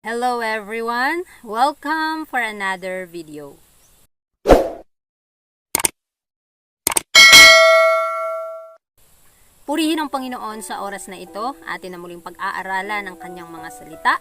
Hello everyone! Welcome for another video. Purihin ang Panginoon sa oras na ito, atin na muling pag-aaralan ng kanyang mga salita.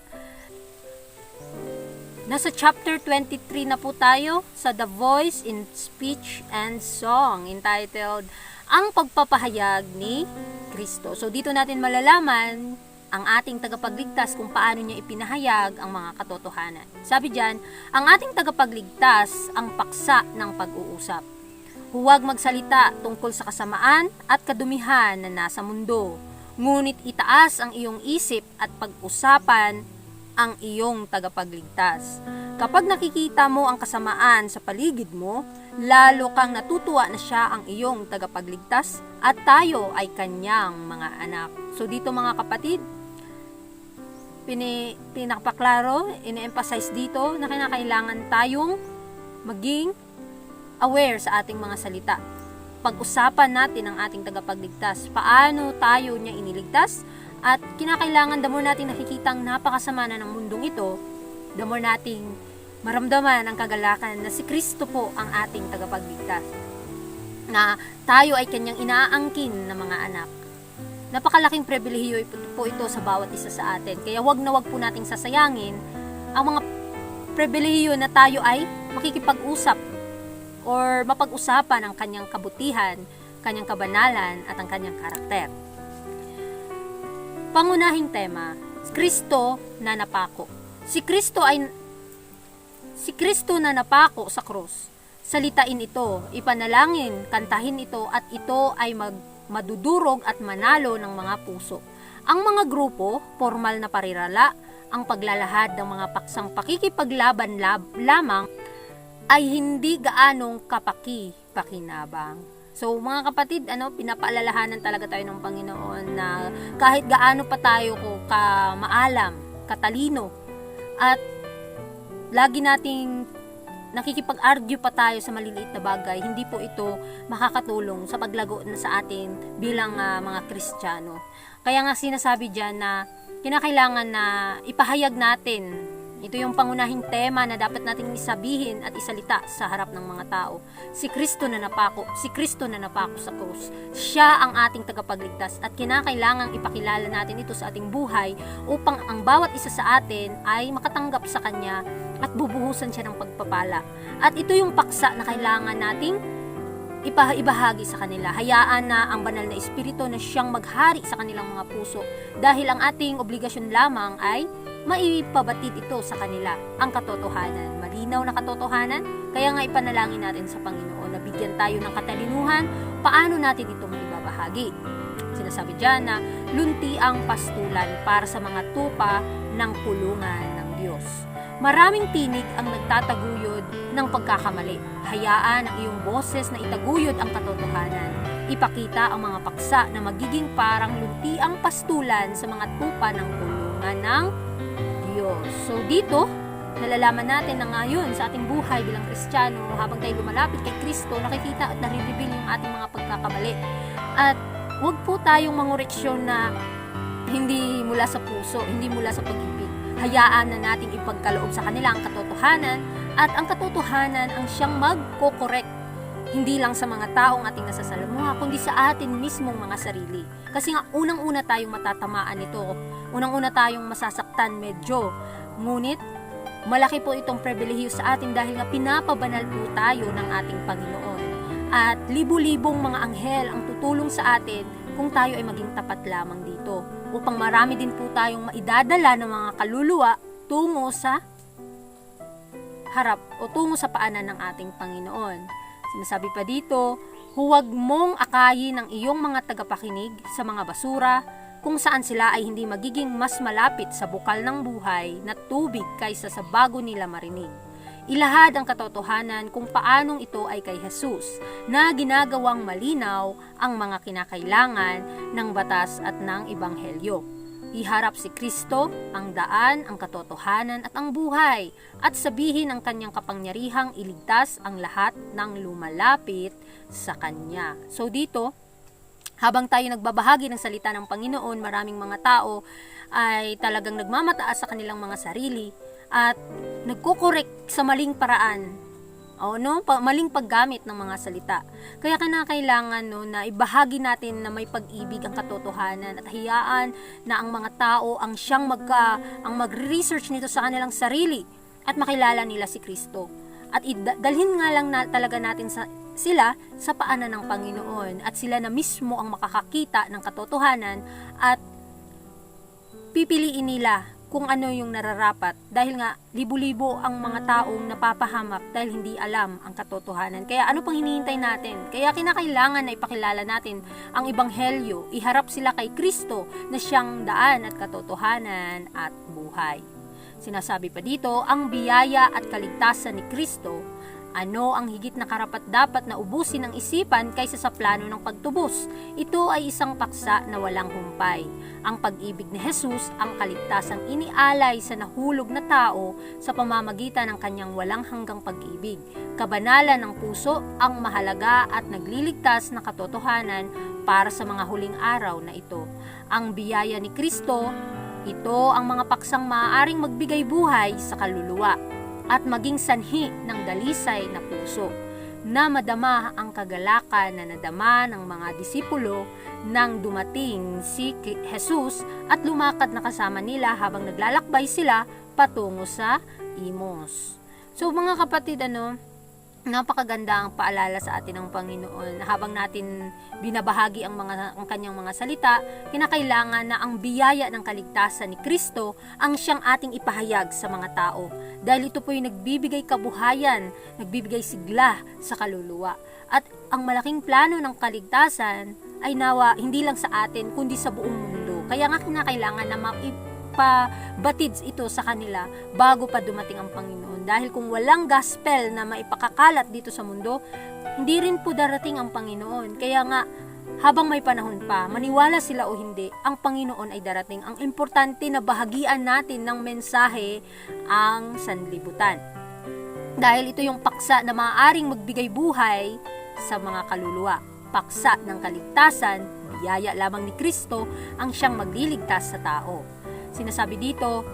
Nasa chapter 23 na po tayo sa The Voice in Speech and Song entitled Ang Pagpapahayag ni Kristo. So dito natin malalaman ang ating tagapagligtas kung paano niya ipinahayag ang mga katotohanan. Sabi diyan, ang ating tagapagligtas ang paksa ng pag-uusap. Huwag magsalita tungkol sa kasamaan at kadumihan na nasa mundo. Ngunit itaas ang iyong isip at pag-usapan ang iyong tagapagligtas. Kapag nakikita mo ang kasamaan sa paligid mo, lalo kang natutuwa na siya ang iyong tagapagligtas at tayo ay kanyang mga anak. So dito mga kapatid, pini, pinapaklaro, ine-emphasize dito na kinakailangan tayong maging aware sa ating mga salita. Pag-usapan natin ang ating tagapagligtas. Paano tayo niya iniligtas? At kinakailangan, the more natin nakikita ang napakasama na ng mundong ito, the more nating maramdaman ang kagalakan na si Kristo po ang ating tagapagligtas. Na tayo ay kanyang inaangkin na mga anak. Napakalaking pribilehiyo po ito sa bawat isa sa atin. Kaya wag na wag po nating sasayangin ang mga pribilehiyo na tayo ay makikipag-usap or mapag-usapan ang kanyang kabutihan, kanyang kabanalan at ang kanyang karakter. Pangunahing tema, Kristo na napako. Si Kristo ay si Kristo na napako sa krus. Salitain ito, ipanalangin, kantahin ito at ito ay mag, madudurog at manalo ng mga puso. Ang mga grupo, formal na parirala, ang paglalahad ng mga paksang pakikipaglaban lab, lamang ay hindi gaanong kapaki-pakinabang. So mga kapatid, ano, pinapaalalahanan talaga tayo ng Panginoon na kahit gaano pa tayo ko ka maalam, katalino, at lagi nating nakikipag-argue pa tayo sa maliliit na bagay, hindi po ito makakatulong sa paglago na sa atin bilang ah, mga Kristiyano. Kaya nga sinasabi diyan na kinakailangan na ipahayag natin ito yung pangunahing tema na dapat nating isabihin at isalita sa harap ng mga tao. Si Kristo na napako, si Kristo na napako sa krus. Siya ang ating tagapagligtas at kinakailangang ipakilala natin ito sa ating buhay upang ang bawat isa sa atin ay makatanggap sa Kanya at bubuhusan siya ng pagpapala. At ito yung paksa na kailangan nating ipa- ibahagi sa kanila. Hayaan na ang banal na espiritu na siyang maghari sa kanilang mga puso dahil ang ating obligasyon lamang ay maipabatid ito sa kanila ang katotohanan. Malinaw na katotohanan, kaya nga ipanalangin natin sa Panginoon na bigyan tayo ng katalinuhan paano natin ito maibabahagi. Sinasabi dyan na lunti ang pastulan para sa mga tupa ng kulungan ng Diyos. Maraming tinig ang nagtataguyod ng pagkakamali. Hayaan ang iyong boses na itaguyod ang katotohanan. Ipakita ang mga paksa na magiging parang lunti ang pastulan sa mga tupa ng kulungan ng Diyos. So dito, nalalaman natin na ngayon sa ating buhay bilang Kristiyano, habang tayo lumalapit kay Kristo, nakikita at nare-reveal yung ating mga pagkakamali. At huwag po tayong mangoreksyon na hindi mula sa puso, hindi mula sa pag-ibig. Hayaan na nating ipagkaloob sa kanila ang katotohanan at ang katotohanan ang siyang magkokorek hindi lang sa mga taong ating nasasalamuha, kundi sa atin mismong mga sarili. Kasi nga, unang-una tayong matatamaan nito. Unang-una tayong masasaktan medyo. Ngunit, malaki po itong pribilehiyo sa atin dahil nga pinapabanal po tayo ng ating Panginoon. At libu-libong mga anghel ang tutulong sa atin kung tayo ay maging tapat lamang dito. Upang marami din po tayong maidadala ng mga kaluluwa tungo sa harap o tungo sa paanan ng ating Panginoon. Sinasabi pa dito, huwag mong akayin ang iyong mga tagapakinig sa mga basura kung saan sila ay hindi magiging mas malapit sa bukal ng buhay na tubig kaysa sa bago nila marinig. Ilahad ang katotohanan kung paanong ito ay kay Jesus na ginagawang malinaw ang mga kinakailangan ng batas at ng ibanghelyo. Iharap si Kristo, ang daan, ang katotohanan at ang buhay, at sabihin ang kanyang kapangyarihang iligtas ang lahat ng lumalapit sa kanya. So dito, habang tayo nagbabahagi ng salita ng Panginoon, maraming mga tao ay talagang nagmamataas sa kanilang mga sarili at nagkukorek sa maling paraan o no, pa- maling paggamit ng mga salita. Kaya kinakailangan no na ibahagi natin na may pag-ibig ang katotohanan at hayaan na ang mga tao ang siyang magka ang magre-research nito sa kanilang sarili at makilala nila si Kristo. At dalhin nga lang na, talaga natin sa sila sa paanan ng Panginoon at sila na mismo ang makakakita ng katotohanan at pipiliin nila kung ano yung nararapat dahil nga libo-libo ang mga taong napapahamak dahil hindi alam ang katotohanan. Kaya ano pang hinihintay natin? Kaya kinakailangan na ipakilala natin ang ebanghelyo, iharap sila kay Kristo na siyang daan at katotohanan at buhay. Sinasabi pa dito, ang biyaya at kaligtasan ni Kristo ano ang higit na karapat dapat na ubusin ng isipan kaysa sa plano ng pagtubos? Ito ay isang paksa na walang humpay. Ang pag-ibig ni Jesus ang kaligtasang inialay sa nahulog na tao sa pamamagitan ng kanyang walang hanggang pag-ibig. Kabanalan ng puso ang mahalaga at nagliligtas na katotohanan para sa mga huling araw na ito. Ang biyaya ni Kristo, ito ang mga paksang maaaring magbigay buhay sa kaluluwa at maging sanhi ng dalisay na puso na madama ang kagalakan na nadama ng mga disipulo nang dumating si Jesus at lumakad na kasama nila habang naglalakbay sila patungo sa Imos. So mga kapatid, ano, napakaganda ang paalala sa atin ng Panginoon. Habang natin binabahagi ang mga ang kanyang mga salita kinakailangan na ang biyaya ng kaligtasan ni Kristo ang siyang ating ipahayag sa mga tao. Dahil ito po yung nagbibigay kabuhayan nagbibigay sigla sa kaluluwa. At ang malaking plano ng kaligtasan ay nawa hindi lang sa atin kundi sa buong mundo. Kaya nga kinakailangan na maipabatids ito sa kanila bago pa dumating ang Panginoon dahil kung walang gospel na maipakakalat dito sa mundo hindi rin po darating ang Panginoon kaya nga habang may panahon pa, maniwala sila o hindi, ang Panginoon ay darating. Ang importante na bahagian natin ng mensahe ang sanlibutan. Dahil ito yung paksa na maaaring magbigay buhay sa mga kaluluwa. Paksa ng kaligtasan, biyaya lamang ni Kristo ang siyang magliligtas sa tao. Sinasabi dito,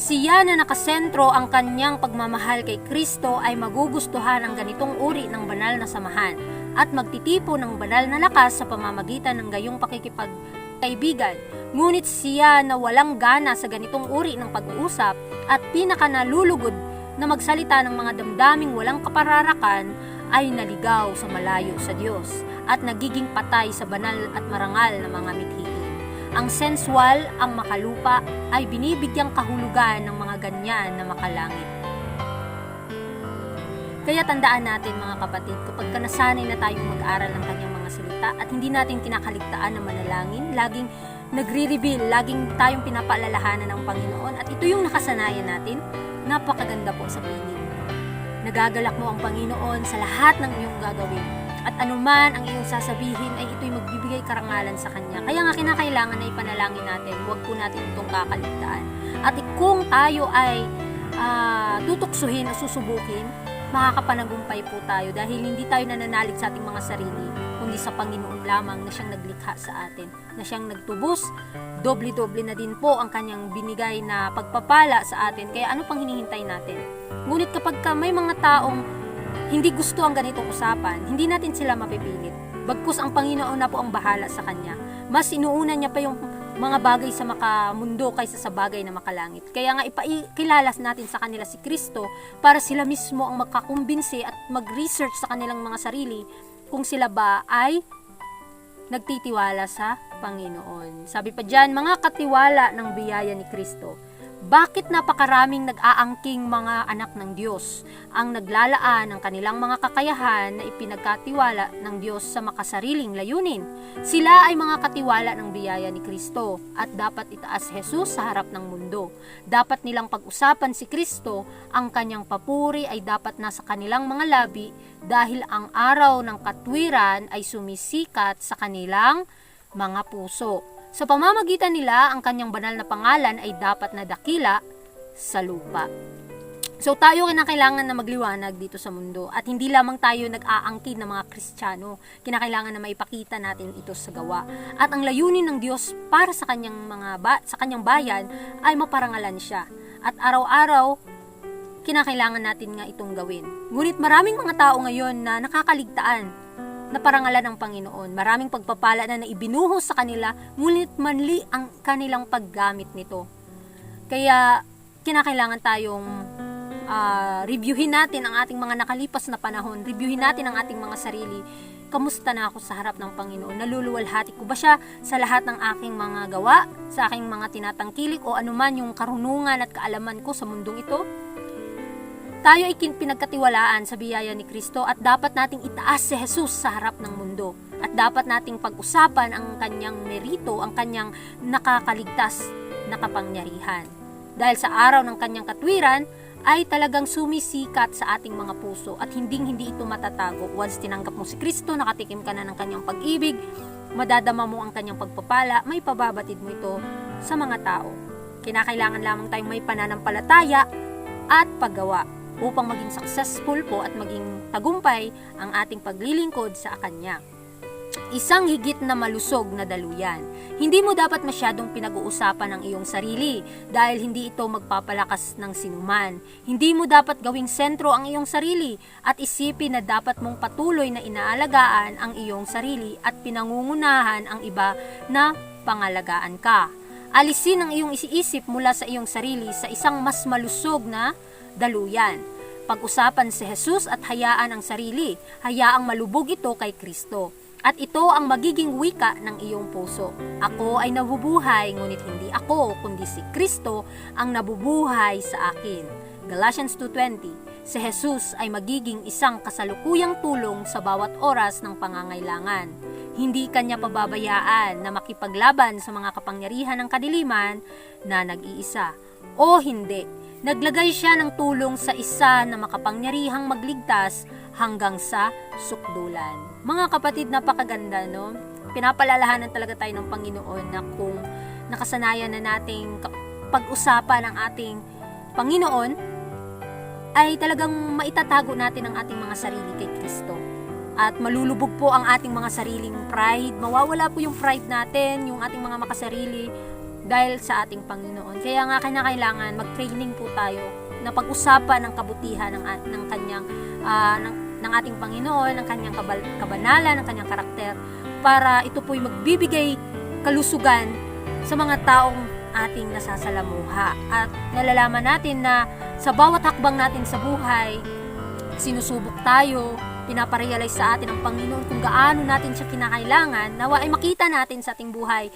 Siya na nakasentro ang kanyang pagmamahal kay Kristo ay magugustuhan ang ganitong uri ng banal na samahan at magtitipo ng banal na lakas sa pamamagitan ng gayong pakikipagkaibigan. Ngunit siya na walang gana sa ganitong uri ng pag-uusap at pinaka nalulugod na magsalita ng mga damdaming walang kapararakan ay naligaw sa malayo sa Diyos at nagiging patay sa banal at marangal na mga mithiin. Ang sensual, ang makalupa, ay binibigyang kahulugan ng mga ganyan na makalangit. Kaya tandaan natin mga kapatid, kapag ka na tayong mag-aral ng kanyang mga salita at hindi natin kinakaligtaan na manalangin, laging nagre-reveal, laging tayong pinapaalalahanan ng Panginoon at ito yung nakasanayan natin, napakaganda po sa piling. Nagagalak mo ang Panginoon sa lahat ng iyong gagawin at anuman ang iyong sasabihin ay ito'y magbibigay karangalan sa Kanya. Kaya nga kinakailangan na ipanalangin natin, huwag po natin itong kakaligtaan. At kung tayo ay ah, tutuksuhin o susubukin, makakapanagumpay po tayo dahil hindi tayo nananalig sa ating mga sarili, kundi sa Panginoon lamang na siyang naglikha sa atin, na siyang nagtubos, doble-doble na din po ang kanyang binigay na pagpapala sa atin. Kaya ano pang hinihintay natin? Ngunit kapag ka may mga taong hindi gusto ang ganitong usapan, hindi natin sila mapipilit. Bagkus ang Panginoon na po ang bahala sa kanya. Mas inuuna niya pa yung mga bagay sa makamundo kaysa sa bagay na makalangit. Kaya nga ipaikilalas natin sa kanila si Kristo para sila mismo ang magkakumbinsi at mag-research sa kanilang mga sarili kung sila ba ay nagtitiwala sa Panginoon. Sabi pa dyan, mga katiwala ng biyaya ni Kristo. Bakit napakaraming nag-aangking mga anak ng Diyos ang naglalaan ng kanilang mga kakayahan na ipinagkatiwala ng Diyos sa makasariling layunin? Sila ay mga katiwala ng biyaya ni Kristo at dapat itaas Jesus sa harap ng mundo. Dapat nilang pag-usapan si Kristo, ang kanyang papuri ay dapat nasa kanilang mga labi dahil ang araw ng katwiran ay sumisikat sa kanilang mga puso. Sa pamamagitan nila, ang kanyang banal na pangalan ay dapat na dakila sa lupa. So tayo kinakailangan na magliwanag dito sa mundo at hindi lamang tayo nag-aangkin ng mga Kristiyano. Kinakailangan na maipakita natin ito sa gawa. At ang layunin ng Diyos para sa kanyang mga ba- sa kanyang bayan ay maparangalan siya. At araw-araw kinakailangan natin nga itong gawin. Ngunit maraming mga tao ngayon na nakakaligtaan na parangalan ng Panginoon. Maraming pagpapala na naibinuhos sa kanila, ngunit manli ang kanilang paggamit nito. Kaya kinakailangan tayong ah, reviewin natin ang ating mga nakalipas na panahon, reviewin natin ang ating mga sarili. Kamusta na ako sa harap ng Panginoon? Naluluwalhati ko ba siya sa lahat ng aking mga gawa, sa aking mga tinatangkilik o anuman yung karunungan at kaalaman ko sa mundong ito? Tayo ay pinagkatiwalaan sa biyaya ni Kristo at dapat nating itaas si Jesus sa harap ng mundo. At dapat nating pag-usapan ang kanyang merito, ang kanyang nakakaligtas na kapangyarihan. Dahil sa araw ng kanyang katwiran, ay talagang sumisikat sa ating mga puso at hinding hindi ito matatago. Once tinanggap mo si Kristo, nakatikim ka na ng kanyang pag-ibig, madadama mo ang kanyang pagpapala, may pababatid mo ito sa mga tao. Kinakailangan lamang tayong may pananampalataya at paggawa upang maging successful po at maging tagumpay ang ating paglilingkod sa Kanya. Isang higit na malusog na daluyan. Hindi mo dapat masyadong pinag-uusapan ang iyong sarili dahil hindi ito magpapalakas ng sinuman. Hindi mo dapat gawing sentro ang iyong sarili at isipin na dapat mong patuloy na inaalagaan ang iyong sarili at pinangungunahan ang iba na pangalagaan ka. Alisin ang iyong isiisip mula sa iyong sarili sa isang mas malusog na daluyan. Pag-usapan si Jesus at hayaan ang sarili, hayaang malubog ito kay Kristo. At ito ang magiging wika ng iyong puso. Ako ay nabubuhay, ngunit hindi ako, kundi si Kristo ang nabubuhay sa akin. Galatians 2.20 Si Jesus ay magiging isang kasalukuyang tulong sa bawat oras ng pangangailangan. Hindi kanya pababayaan na makipaglaban sa mga kapangyarihan ng kadiliman na nag-iisa. O hindi, naglagay siya ng tulong sa isa na makapangyarihang magligtas hanggang sa sukdulan. Mga kapatid, napakaganda, no? Pinapalalahanan talaga tayo ng Panginoon na kung nakasanayan na nating pag-usapan ang ating Panginoon, ay talagang maitatago natin ang ating mga sarili kay Kristo. At malulubog po ang ating mga sariling pride. Mawawala po yung pride natin, yung ating mga makasarili dahil sa ating Panginoon. Kaya nga kailangan mag-training po tayo na pag-usapan ng kabutihan ng, ng kanyang ah, ng, ng ating Panginoon, ng kanyang kabal, kabanalan, ng kanyang karakter para ito po'y magbibigay kalusugan sa mga taong ating nasasalamuha. At nalalaman natin na sa bawat hakbang natin sa buhay, sinusubok tayo, pinaparealize sa atin ng Panginoon kung gaano natin siya kinakailangan, nawa ay makita natin sa ating buhay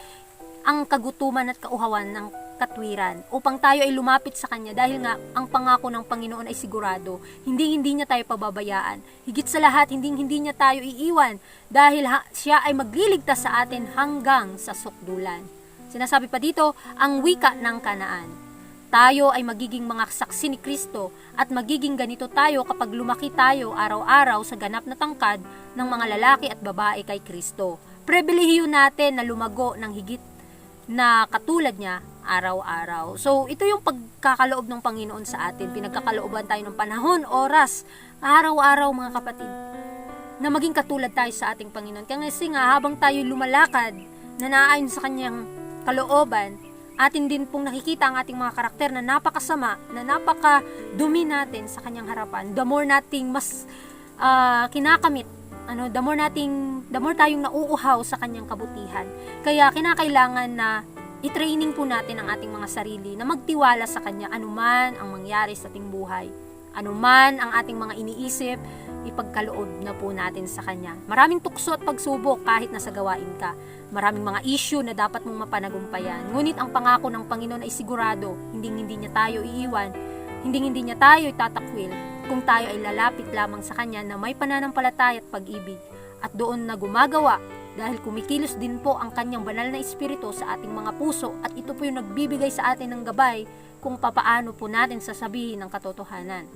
ang kagutuman at kauhawan ng katwiran upang tayo ay lumapit sa Kanya dahil nga ang pangako ng Panginoon ay sigurado. Hindi hindi niya tayo pababayaan. Higit sa lahat, hindi hindi niya tayo iiwan dahil ha- siya ay magliligtas sa atin hanggang sa sukdulan. Sinasabi pa dito, ang wika ng kanaan. Tayo ay magiging mga saksi ni Kristo at magiging ganito tayo kapag lumaki tayo araw-araw sa ganap na tangkad ng mga lalaki at babae kay Kristo. Pribilehiyo natin na lumago ng higit na katulad niya araw-araw. So, ito yung pagkakaloob ng Panginoon sa atin. Pinagkakalooban tayo ng panahon, oras, araw-araw mga kapatid na maging katulad tayo sa ating Panginoon. Kaya kasi nga, habang tayo lumalakad, na naayon sa kanyang kalooban, atin din pong nakikita ang ating mga karakter na napakasama, na napakadumi natin sa kanyang harapan. The more nating mas ah, kinakamit, ano, the more nating, the more tayong nauuhaw sa kanyang kabutihan. Kaya kinakailangan na i-training po natin ang ating mga sarili na magtiwala sa kanya anuman ang mangyari sa ating buhay. Anuman ang ating mga iniisip, ipagkaloob na po natin sa Kanya. Maraming tukso at pagsubok kahit nasa gawain ka. Maraming mga issue na dapat mong mapanagumpayan. Ngunit ang pangako ng Panginoon ay sigurado, hindi hindi niya tayo iiwan, hindi hindi niya tayo itatakwil kung tayo ay lalapit lamang sa Kanya na may pananampalataya at pag-ibig at doon na gumagawa dahil kumikilos din po ang kanyang banal na espiritu sa ating mga puso at ito po yung nagbibigay sa atin ng gabay kung papaano po natin sasabihin ang katotohanan.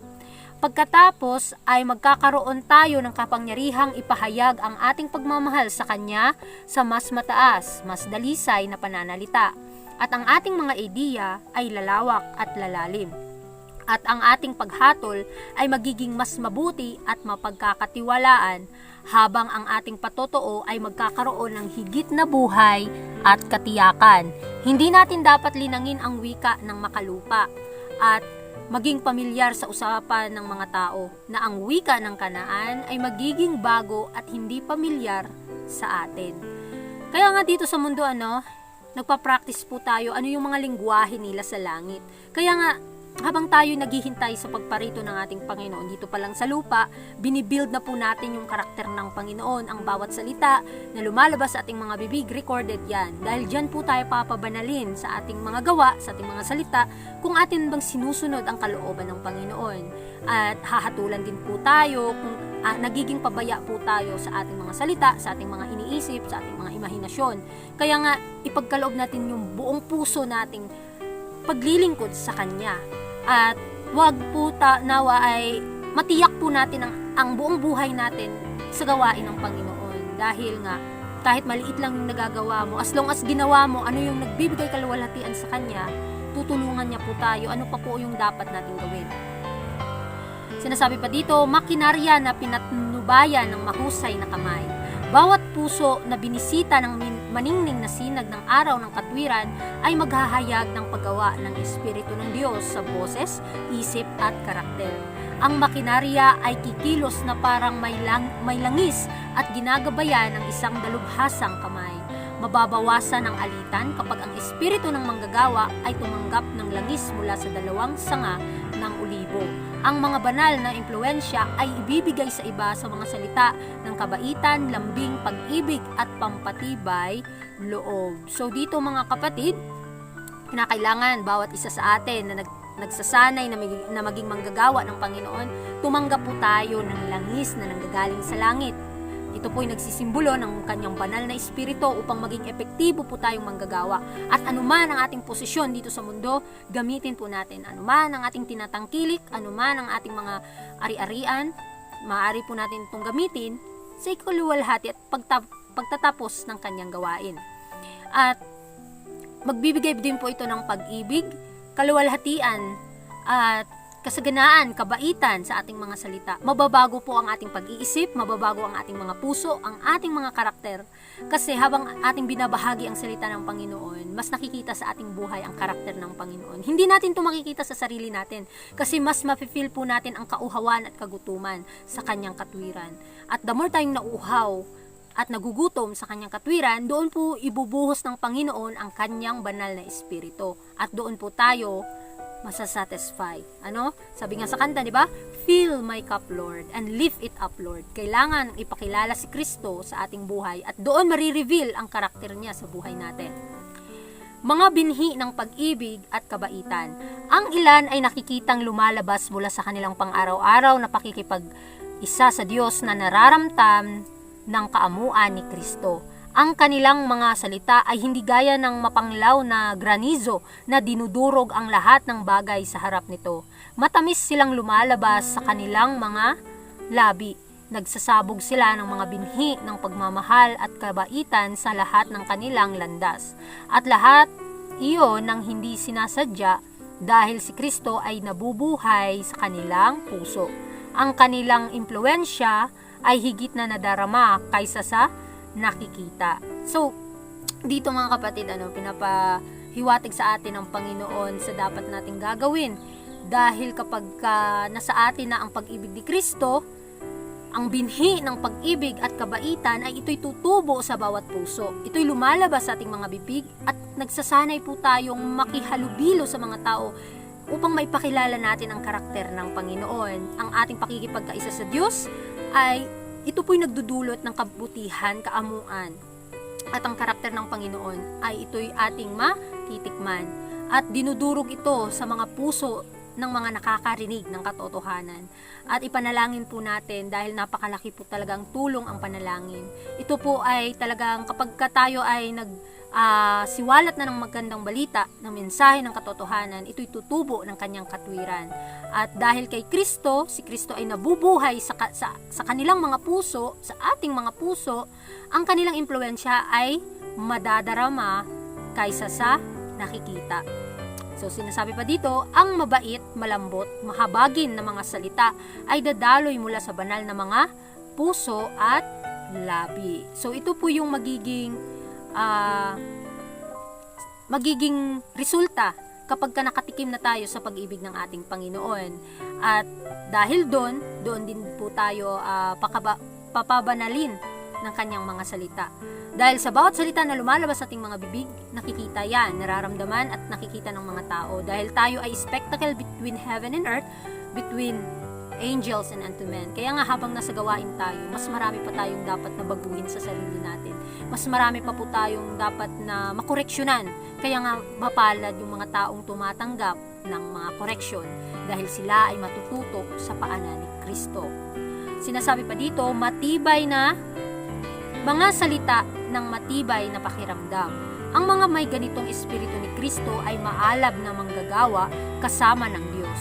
Pagkatapos ay magkakaroon tayo ng kapangyarihang ipahayag ang ating pagmamahal sa Kanya sa mas mataas, mas dalisay na pananalita. At ang ating mga ideya ay lalawak at lalalim. At ang ating paghatol ay magiging mas mabuti at mapagkakatiwalaan habang ang ating patotoo ay magkakaroon ng higit na buhay at katiyakan. Hindi natin dapat linangin ang wika ng makalupa at maging pamilyar sa usapan ng mga tao na ang wika ng kanaan ay magiging bago at hindi pamilyar sa atin. Kaya nga dito sa mundo ano, nagpa-practice po tayo ano yung mga lingwahe nila sa langit. Kaya nga habang tayo naghihintay sa pagparito ng ating Panginoon dito pa lang sa lupa, binibuild na po natin yung karakter ng Panginoon. Ang bawat salita na lumalabas sa ating mga bibig, recorded yan. Dahil dyan po tayo papabanalin sa ating mga gawa, sa ating mga salita, kung atin bang sinusunod ang kalooban ng Panginoon. At hahatulan din po tayo kung ah, nagiging pabaya po tayo sa ating mga salita, sa ating mga iniisip, sa ating mga imahinasyon. Kaya nga, ipagkaloob natin yung buong puso nating paglilingkod sa Kanya. At wag po ta, nawa ay matiyak po natin ang, ang buong buhay natin sa gawain ng Panginoon. Dahil nga, kahit maliit lang yung nagagawa mo, as long as ginawa mo, ano yung nagbibigay kaluwalhatian sa Kanya, tutulungan niya po tayo, ano pa po yung dapat natin gawin. Sinasabi pa dito, makinarya na pinatnubayan ng mahusay na kamay. Bawat puso na binisita ng min- maningning na sinag ng araw ng katwiran ay maghahayag ng paggawa ng Espiritu ng Diyos sa boses, isip at karakter. Ang makinarya ay kikilos na parang may, lang, may langis at ginagabayan ng isang dalubhasang kamay. Mababawasan ang alitan kapag ang espiritu ng manggagawa ay tumanggap ng langis mula sa dalawang sanga ng ulibo. Ang mga banal na impluensya ay ibibigay sa iba sa mga salita ng kabaitan, lambing, pag-ibig at pampatibay loob. So dito mga kapatid, kinakailangan bawat isa sa atin na nag, nagsasanay na, maging, na maging manggagawa ng Panginoon, tumanggap po tayo ng langis na nanggagaling sa langit. Ito po ay nagsisimbolo ng kanyang banal na espiritu upang maging epektibo po tayong manggagawa. At anuman ang ating posisyon dito sa mundo, gamitin po natin. Anuman ang ating tinatangkilik, anuman ang ating mga ari-arian, maaari po natin itong gamitin sa ikuluwalhati at pagta- pagtatapos ng kanyang gawain. At magbibigay din po ito ng pag-ibig, kaluwalhatian, at kasaganaan, kabaitan sa ating mga salita. Mababago po ang ating pag-iisip, mababago ang ating mga puso, ang ating mga karakter. Kasi habang ating binabahagi ang salita ng Panginoon, mas nakikita sa ating buhay ang karakter ng Panginoon. Hindi natin ito makikita sa sarili natin kasi mas mafe-feel po natin ang kauhawan at kagutuman sa kanyang katwiran. At the more tayong nauuhaw at nagugutom sa kanyang katwiran, doon po ibubuhos ng Panginoon ang kanyang banal na espiritu. At doon po tayo masasatisfy. Ano? Sabi nga sa kanta, di ba? Fill my cup, Lord, and lift it up, Lord. Kailangan ipakilala si Kristo sa ating buhay at doon marireveal ang karakter niya sa buhay natin. Mga binhi ng pag-ibig at kabaitan. Ang ilan ay nakikitang lumalabas mula sa kanilang pang-araw-araw na pakikipag isa sa Diyos na nararamtam ng kaamuan ni Kristo. Ang kanilang mga salita ay hindi gaya ng mapanglaw na granizo na dinudurog ang lahat ng bagay sa harap nito. Matamis silang lumalabas sa kanilang mga labi. Nagsasabog sila ng mga binhi ng pagmamahal at kabaitan sa lahat ng kanilang landas. At lahat iyon ng hindi sinasadya dahil si Kristo ay nabubuhay sa kanilang puso. Ang kanilang impluensya ay higit na nadarama kaysa sa nakikita. So, dito mga kapatid, ano, pinapahiwatig sa atin ng Panginoon sa dapat nating gagawin. Dahil kapag ka nasa atin na ang pag-ibig ni Kristo, ang binhi ng pag-ibig at kabaitan ay ito'y tutubo sa bawat puso. Ito'y lumalabas sa ating mga bibig at nagsasanay po tayong makihalubilo sa mga tao upang maipakilala natin ang karakter ng Panginoon. Ang ating pakikipagkaisa sa Diyos ay ito po'y nagdudulot ng kabutihan, kaamuan. At ang karakter ng Panginoon ay ito'y ating matitikman. At dinudurog ito sa mga puso ng mga nakakarinig ng katotohanan. At ipanalangin po natin dahil napakalaki po talagang tulong ang panalangin. Ito po ay talagang kapag ka tayo ay nag ah, siwalat na ng magandang balita, ng mensahe ng katotohanan, ito'y tutubo ng kanyang katwiran. At dahil kay Kristo, si Kristo ay nabubuhay sa, sa, sa kanilang mga puso, sa ating mga puso, ang kanilang impluensya ay madadarama kaysa sa nakikita. So sinasabi pa dito, ang mabait, malambot, mahabagin na mga salita ay dadaloy mula sa banal na mga puso at labi. So ito po yung magiging ah, magiging resulta kapag ka nakatikim na tayo sa pag-ibig ng ating Panginoon. At dahil doon, doon din po tayo ah, pakaba- papabanalin ng kanyang mga salita. Dahil sa bawat salita na lumalabas sa ating mga bibig, nakikita yan, nararamdaman at nakikita ng mga tao. Dahil tayo ay spectacle between heaven and earth, between angels and unto men. Kaya nga habang nasa gawain tayo, mas marami pa tayong dapat na baguhin sa sarili natin. Mas marami pa po tayong dapat na makoreksyonan. Kaya nga mapalad yung mga taong tumatanggap ng mga koreksyon dahil sila ay matututo sa paanan ni Kristo. Sinasabi pa dito, matibay na mga salita ng matibay na pakiramdam. Ang mga may ganitong espiritu ni Kristo ay maalab na manggagawa kasama ng Diyos.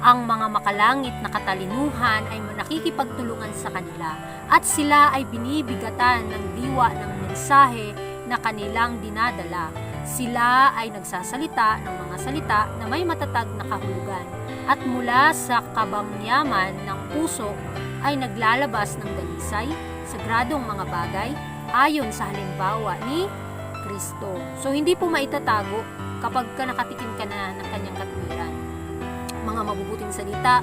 Ang mga makalangit na katalinuhan ay nakikipagtulungan sa kanila at sila ay binibigatan ng diwa ng mensahe na kanilang dinadala. Sila ay nagsasalita ng mga salita na may matatag na kahulugan at mula sa kabangyaman ng puso ay naglalabas ng dalisay, sagradong mga bagay ayon sa halimbawa ni Kristo. So hindi po maitatago kapag ka nakatikim ka na ng kanyang katwiran. Mga mabubuting salita,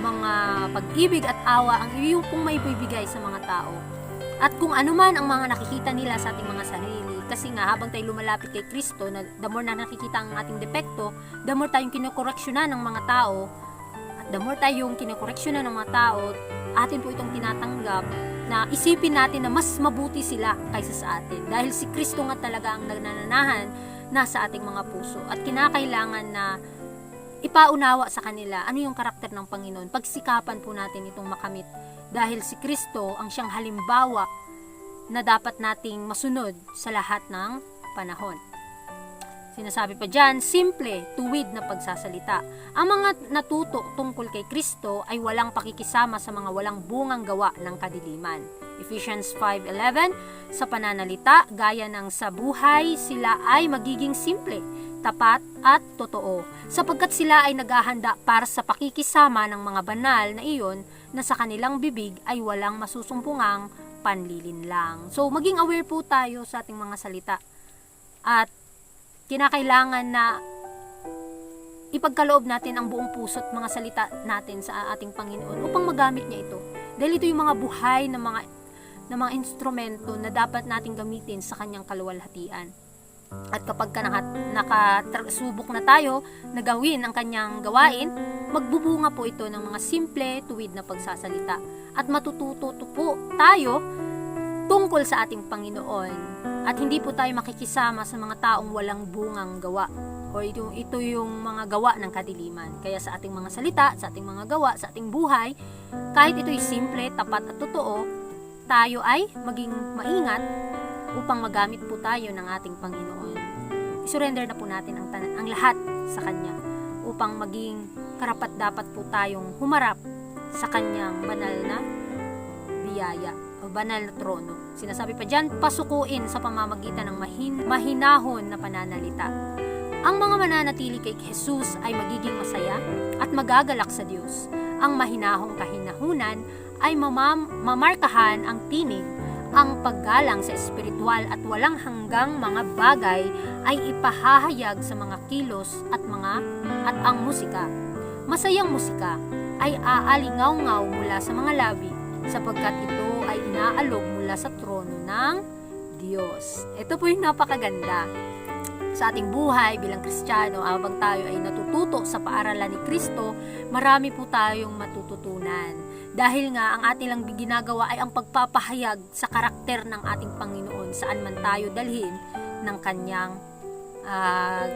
mga pag-ibig at awa ang iyong pong may bibigay sa mga tao. At kung ano man ang mga nakikita nila sa ating mga sarili, kasi nga habang tayo lumalapit kay Kristo, na the more na nakikita ang ating depekto, the more tayong kinokoreksyonan ng mga tao, at the more tayong kinokoreksyonan ng mga tao, atin po itong tinatanggap na isipin natin na mas mabuti sila kaysa sa atin. Dahil si Kristo nga talaga ang nagnananahan nasa ating mga puso at kinakailangan na ipaunawa sa kanila ano yung karakter ng Panginoon. Pagsikapan po natin itong makamit dahil si Kristo ang siyang halimbawa na dapat nating masunod sa lahat ng panahon. Sinasabi pa dyan, simple, tuwid na pagsasalita. Ang mga natuto tungkol kay Kristo ay walang pakikisama sa mga walang bungang gawa ng kadiliman. Ephesians 5.11 Sa pananalita, gaya ng sa buhay, sila ay magiging simple, tapat at totoo, sapagkat sila ay naghahanda para sa pakikisama ng mga banal na iyon na sa kanilang bibig ay walang masusumpungang panlilinlang. So, maging aware po tayo sa ating mga salita. At kinakailangan na ipagkaloob natin ang buong puso't mga salita natin sa ating Panginoon upang magamit niya ito. Dahil ito yung mga buhay na mga na mga instrumento na dapat nating gamitin sa kanyang kaluwalhatian. At kapag ka naka, nakasubok na tayo na gawin ang kanyang gawain, magbubunga po ito ng mga simple, tuwid na pagsasalita. At matututo po tayo tungkol sa ating Panginoon. At hindi po tayo makikisama sa mga taong walang bungang gawa. O ito, ito yung mga gawa ng kadiliman. Kaya sa ating mga salita, sa ating mga gawa, sa ating buhay, kahit ito'y simple, tapat at totoo, tayo ay maging maingat upang magamit po tayo ng ating Panginoon. Surrender na po natin ang, tan- ang lahat sa Kanya upang maging karapat dapat po tayong humarap sa Kanyang banal na biyaya o banal na trono. Sinasabi pa dyan, pasukuin sa pamamagitan ng mahin, mahinahon na pananalita. Ang mga mananatili kay Jesus ay magiging masaya at magagalak sa Diyos. Ang mahinahong kahinahunan ay mamam, mamarkahan ang tinig, ang paggalang sa espiritual at walang hanggang mga bagay ay ipahahayag sa mga kilos at mga at ang musika. Masayang musika ay aalingaw-ngaw mula sa mga labi sapagkat ito ay inaalog mula sa trono ng Diyos. Ito po yung napakaganda sa ating buhay bilang Kristiyano habang tayo ay natututo sa paaralan ni Kristo, marami po tayong matututunan. Dahil nga ang ating lang ginagawa ay ang pagpapahayag sa karakter ng ating Panginoon saan man tayo dalhin ng kanyang ah,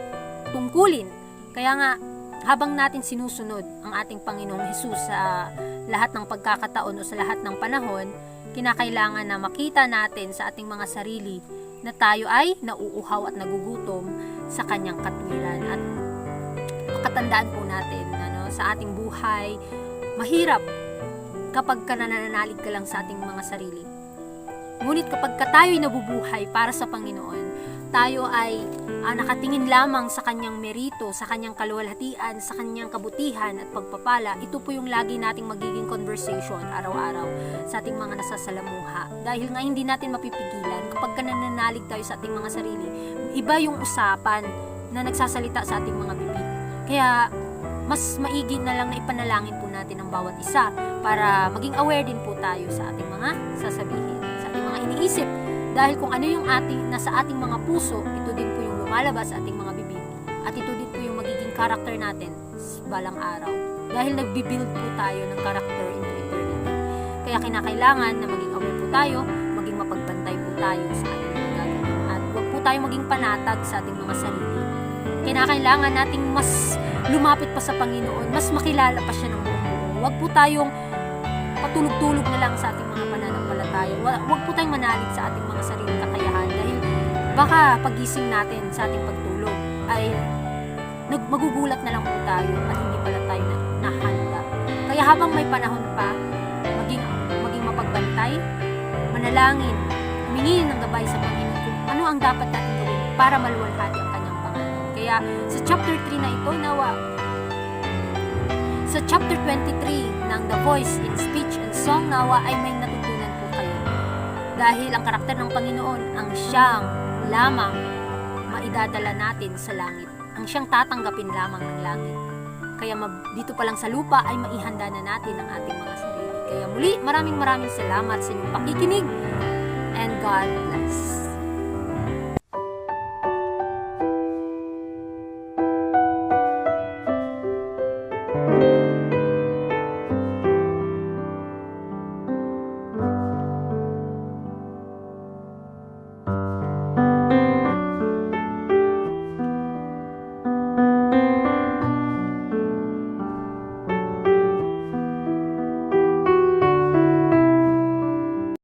tungkulin. Kaya nga habang natin sinusunod ang ating Panginoong Hesus sa lahat ng pagkakataon o sa lahat ng panahon, kinakailangan na makita natin sa ating mga sarili na tayo ay nauuhaw at nagugutom sa kanyang katwiran at makatandaan po natin ano, sa ating buhay mahirap kapag ka nananalig ka lang sa ating mga sarili. Ngunit kapag ka tayo'y nabubuhay para sa Panginoon, tayo ay ah, nakatingin lamang sa kanyang merito, sa kanyang kaluwalhatian, sa kanyang kabutihan at pagpapala, ito po yung lagi nating magiging conversation araw-araw sa ating mga nasasalamuha. Dahil nga hindi natin mapipigilan kapag ka nananalig tayo sa ating mga sarili, iba yung usapan na nagsasalita sa ating mga bibig. Kaya mas maigi na lang na ipanalangin po natin ang bawat isa para maging aware din po tayo sa ating mga sasabihin, sa ating mga iniisip. Dahil kung ano yung ating, nasa ating mga puso, ito din po yung lumalabas sa ating mga bibig. At ito din po yung magiging character natin balang araw. Dahil nagbibuild po tayo ng character into eternity. Kaya kinakailangan na maging aware po tayo, maging mapagbantay po tayo sa ating mga gagawin. At huwag po tayo maging panatag sa ating mga sarili. Kinakailangan nating mas lumapit pa sa Panginoon, mas makilala pa siya ng buo. Huwag po tayong patulog-tulog na lang sa ating mga pananampalataya. Wa- Huwag po tayong manalig sa ating mga sariling kakayahan dahil baka pagising natin sa ating pagtulog ay magugulat na lang po tayo at hindi pala tayo na, nahanda. Kaya habang may panahon pa, maging, maging mapagbantay, manalangin, humingi ng gabay sa Panginoon kung ano ang dapat natin gawin para maluwalhati. Kaya sa chapter 3 na ito, nawa, sa chapter 23 ng The Voice in Speech and Song nawa ay may natutunan po kayo. Dahil ang karakter ng Panginoon ang siyang lamang maidadala natin sa langit. Ang siyang tatanggapin lamang ng langit. Kaya dito pa lang sa lupa ay maihanda na natin ang ating mga sarili. Kaya muli, maraming maraming salamat sa inyong pakikinig and God bless.